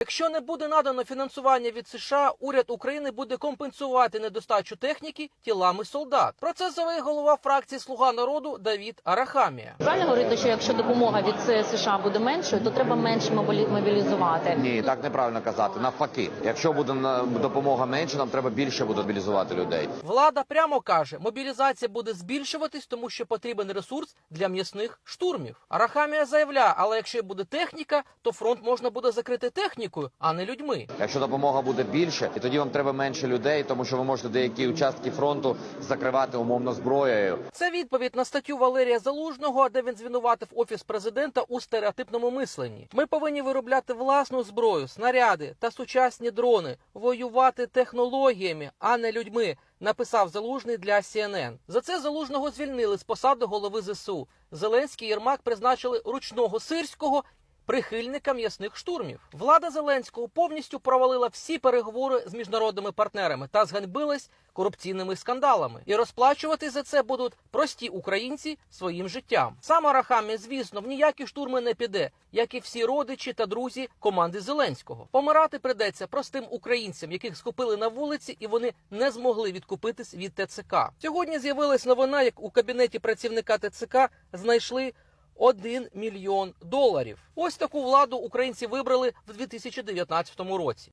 Якщо не буде надано фінансування від США, уряд України буде компенсувати недостачу техніки тілами солдат. Про це заявив голова фракції Слуга народу Давід Арахамія. Правильно говорити, що якщо допомога від США буде меншою, то треба менше мобілі- мобілізувати. Ні, так неправильно казати. Навпаки, якщо буде на- допомога менше, нам треба більше буде мобілізувати людей. Влада прямо каже, мобілізація буде збільшуватись, тому що потрібен ресурс для м'ясних штурмів. Арахамія заявляє, але якщо буде техніка, то фронт можна буде закрити технікою, а не людьми. Якщо допомога буде більше, і тоді вам треба менше людей, тому що ви можете деякі участки фронту закривати умовно зброєю. Це відповідь на статтю Валерія Залужного, де він звинуватив офіс президента у стереотипному мисленні. Ми повинні виробляти власну зброю, снаряди та сучасні дрони, воювати технологіями, а не людьми. Написав залужний для CNN. За це залужного звільнили з посади голови ЗСУ. Зеленський і Єрмак призначили ручного сирського. Прихильника м'ясних штурмів влада Зеленського повністю провалила всі переговори з міжнародними партнерами та зганьбилась корупційними скандалами. І розплачувати за це будуть прості українці своїм життям. Сам Арахамі, звісно, в ніякі штурми не піде, як і всі родичі та друзі команди Зеленського. Помирати придеться простим українцям, яких схопили на вулиці, і вони не змогли відкупитись від ТЦК. Сьогодні з'явилась новина, як у кабінеті працівника ТЦК знайшли 1 мільйон доларів. Ось таку владу українці вибрали в 2019 році.